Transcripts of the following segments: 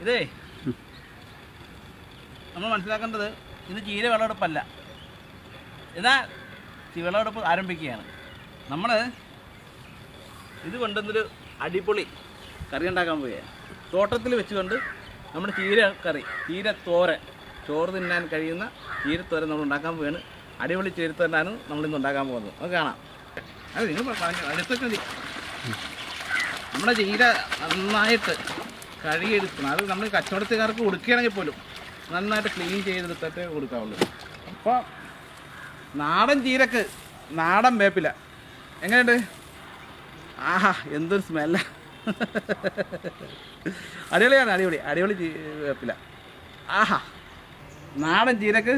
ഇതേ. നമ്മൾ മനസ്സിലാക്കേണ്ടത് ഇത് ചീര വിളവെടുപ്പല്ല. എന്നാൽ വിളവെടുപ്പ് ആരംഭിക്കുകയാണ്. നമ്മൾ ഇത് കൊണ്ടുവന്നൊരു അടിപൊളി കറി ഉണ്ടാക്കാൻ പോവുകയാണ്. തോട്ടത്തിൽ വെച്ചുകൊണ്ട് നമ്മൾ ചീര കറി ചീര തോരൻ ചോറ് തിന്നാൻ കഴിയുന്ന ചീരത്തോരൻ നമ്മൾ ഉണ്ടാക്കാൻ പോവുകയാണ്. അടിപൊളി ചീരത്തോരനാണ് നമ്മളിന്ന് ഉണ്ടാക്കാൻ പോകുന്നത്. അത് കാണാം. അത് നിങ്ങൾ അടുത്തൊക്കെ നമ്മുടെ ചീര നന്നായിട്ട് കഴുകിയെടുക്കണം. അത് നമ്മൾ കച്ചവടത്തുകാർക്ക് കൊടുക്കുകയാണെങ്കിൽ പോലും നന്നായിട്ട് ക്ലീൻ ചെയ്തെടുത്തിട്ട് കൊടുക്കാവുള്ളൂ. അപ്പോൾ നാടൻ ചീരക്ക് നാടൻ വേപ്പില. എങ്ങനെയുണ്ട്? ആഹാ എന്തൊരു സ്മെല്ല അടിപൊളിയാണ് അടിപൊളി. അടിപൊളി വേപ്പില. ആഹാ നാടൻ ചീരക്ക്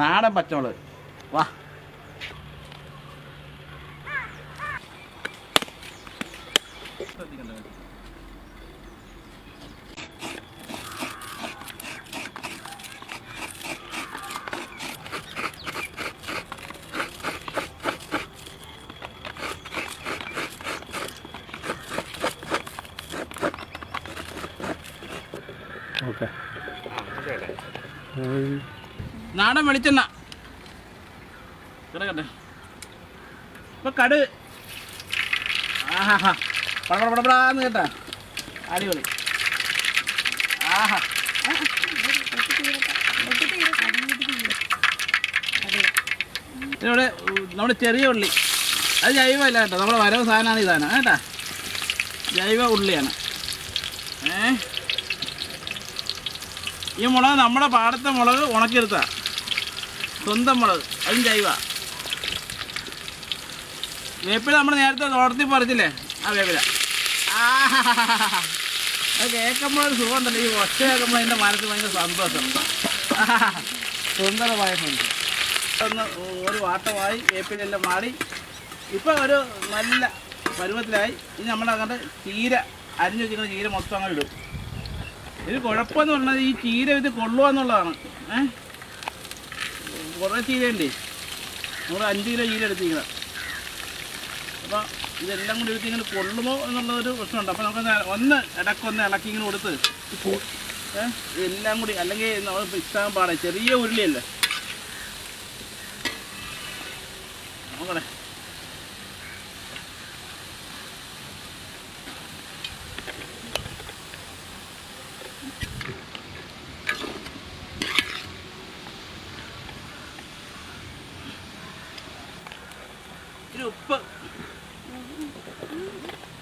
നാടൻ പച്ചമുളക്. വാ. നാടൻ വെളിച്ചെണ്ണ. കിടക്കട്ടെ. ഇപ്പൊ കട്. ആഹാ. പടപടപടാന്ന് കേട്ടാ. അടിപൊളി. ആഹാ. ഇതിവിടെ നമ്മുടെ ചെറിയ ഉള്ളി. അത് ജൈവമല്ല കേട്ടോ. നമ്മുടെ വരവ് സാധനമാണ് ഇതാണ് കേട്ടാ? ജൈവ ഉള്ളിയാണ്. ഏ? ഈ മുളക് നമ്മുടെ പാടത്തെ മുളക് ഉണക്കിയെടുത്ത. സ്വന്തം മുളക്. അതും ജൈവ. വേപ്പില നമ്മൾ നേരത്തെ തോട്ടത്തിൽ പറിച്ചില്ലേ? ആ വേപ്പില. അത് കേൾക്കുമ്പോഴൊരു സുഖം ഉണ്ടല്ലോ ഈ ഒച്ച കേൾക്കുമ്പോൾ എന്റെ മനസ്സിൽ ഭയങ്കര സന്തോഷം. സുന്ദരമായ സന്തോഷം ഒന്ന് ഒരു വാട്ടമായി വേപ്പിലെല്ലാം മാറി. ഇപ്പം ഒരു നല്ല പരുവത്തിലായി. ഇനി നമ്മളങ്ങോട്ട് ചീര അരിഞ്ഞു വെച്ചിരിക്കുന്ന ചീര മൊത്തം അങ്ങനെ ഇടും. ഇത് കുഴപ്പമെന്ന് പറഞ്ഞാൽ ഈ ചീര ഇത് കൊള്ളുക എന്നുള്ളതാണ്. ഏഹ് കുറേ ചീരയുണ്ട്. നമ്മൾ അഞ്ച് കിലോ ചീര എടുത്തിരിക്കുന്നത് അപ്പോൾ ഇതെല്ലാം കൂടി എടുത്ത് ഇങ്ങനെ കൊള്ളുമോ എന്നുള്ളൊരു പ്രശ്നമുണ്ട്. അപ്പോൾ നമുക്ക് ഒന്ന് ഒന്ന് ഇളക്കി ഇങ്ങനെ കൊടുത്ത് ഇതെല്ലാം കൂടി അല്ലെങ്കിൽ നമ്മൾ ഇഷ്ടാൻ പാടെ ചെറിയ ഉരുളിയല്ലേ? നോക്കണേ.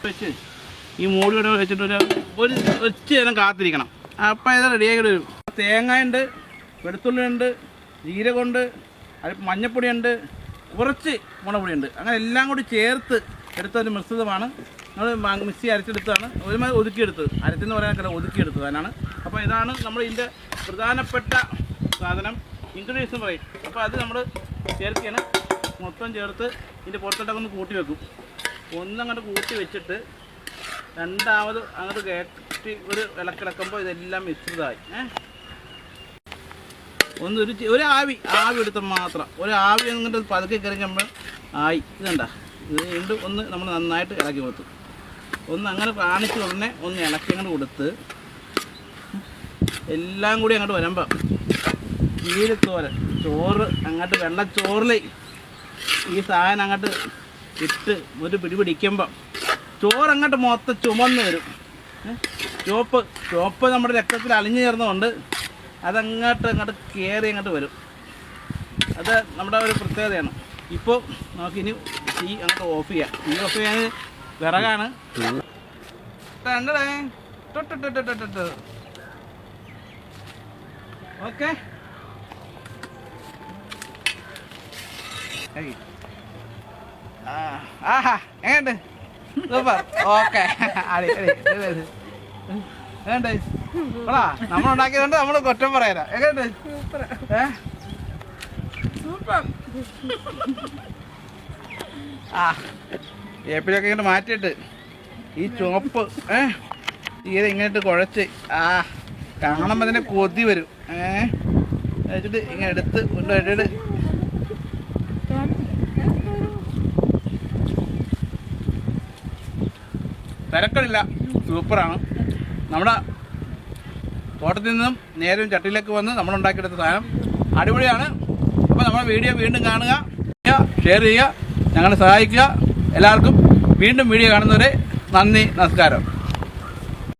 വെച്ച് ഈ മൂടിയോടെ വെച്ചിട്ട് ഒരു ഒരു ഒച്ച നേരം കാത്തിരിക്കണം. അപ്പം ഇത് റെഡിയാക്കി വരും തേങ്ങയുണ്ട് വെളുത്തുള്ളിയുണ്ട് ജീരകമുണ്ട് അത് മഞ്ഞപ്പൊടിയുണ്ട് കുറച്ച് മുളപ്പൊടിയുണ്ട് അങ്ങനെ എല്ലാം കൂടി ചേർത്ത് എടുത്ത ഒരു മിശ്രിതമാണ്. നമ്മൾ മിക്സി അരച്ചെടുത്താണ് ഒരുമാതിരി ഒതുക്കിയെടുത്തത് അരച്ചെന്ന് പറയാനൊക്കെ അതിനാണ് അപ്പോൾ ഇതാണ് നമ്മൾ ഇതിന്റെ പ്രധാനപ്പെട്ട സാധനം. ഇൻഗ്രീഡിയൻസ് പറയും. അപ്പോൾ അത് നമ്മൾ ചേർക്കുകയാണ്. മൊത്തം ചേർത്ത് ഇതിന്റെ പുറത്തോട്ടൊക്കെ ഒന്ന് കൂട്ടി വെക്കും. ഒന്നങ്ങോട്ട് കൂട്ടി വെച്ചിട്ട് രണ്ടാമത് അങ്ങോട്ട് കയറ്റി ഒരു ഇളക്കിളക്കുമ്പോൾ ഇതെല്ലാം മിശ്രിതമായി. ഏഹ് ഒന്ന് ഒരു ഒരു ആവി ആവി എടുത്ത മാത്രം. ഒരു ആവി അങ്ങോട്ട് പതുക്കെ കറിഞ്ഞപ്പോൾ ആയി. ഇതണ്ട ഇത് വീണ്ടും ഒന്ന് നമ്മൾ നന്നായിട്ട് ഇളക്കി കൊടുത്തു. ഒന്ന് അങ്ങനെ കാണിച്ച് ഉടനെ ഒന്ന് ഇളക്കി അങ്ങോട്ട് കൊടുത്ത് എല്ലാം കൂടി അങ്ങോട്ട് വരുമ്പം ചീരത്തോരൻ ചോറ് അങ്ങോട്ട് വെള്ളച്ചോറിൽ ഈ സാധനം അങ്ങോട്ട് ഇട്ട് ഒരു പിടി പിടിക്കുമ്പം ചോറങ്ങോട്ട് മൊത്തം ചുമന്ന് വരും? ചുവപ്പ് ചുവപ്പ് നമ്മുടെ രക്തത്തിൽ അലിഞ്ഞു ചേർന്നുകൊണ്ട് അതങ്ങോട്ട് അങ്ങോട്ട് കയറി അങ്ങോട്ട് വരും. അത് നമ്മുടെ ഒരു പ്രത്യേകതയാണ്. ഇപ്പോൾ നമുക്കിനി ഈ അങ്ങോട്ട് ഓഫ് ചെയ്യാം. ഈ ഓഫ് ചെയ്യാൻ വിറകാണ്. ഓക്കെ. ആഹാ എങ്ങനെയുണ്ട്? സൂപ്പർ. ഓക്കെ. അടി അടി എങ്ങനെയുണ്ട്? എടാ നമ്മൾ ഉണ്ടാക്കിയതുകൊണ്ട് നമ്മൾ കുറ്റം പറയാനാ. എങ്ങനെയുണ്ട്? ആ ഏപ്പിലൊക്കെ ഇങ്ങോട്ട് മാറ്റിയിട്ട് ഈ ചുവപ്പ് ഏ? തീരെ ഇങ്ങോട്ട് കുഴച്ച് ആ കാണുമ്പോൾ അതിന് കൊതി വരും. ഏ? വെച്ചിട്ട് ഇങ്ങനെ എടുത്ത് കൊണ്ട് തിരക്കടില്ല സൂപ്പറാണ്. നമ്മുടെ തോട്ടത്തിൽ നിന്നും നേരം ചട്ടിയിലേക്ക് വന്ന് നമ്മൾ ഉണ്ടാക്കിയെടുത്ത സാധനം. അടിപൊളിയാണ്. അപ്പോൾ നമ്മുടെ വീഡിയോ വീണ്ടും കാണുക ഷെയർ ചെയ്യുക ഞങ്ങളെ സഹായിക്കുക. എല്ലാവർക്കും വീണ്ടും വീഡിയോ കാണുന്നവരെ നന്ദി നമസ്കാരം.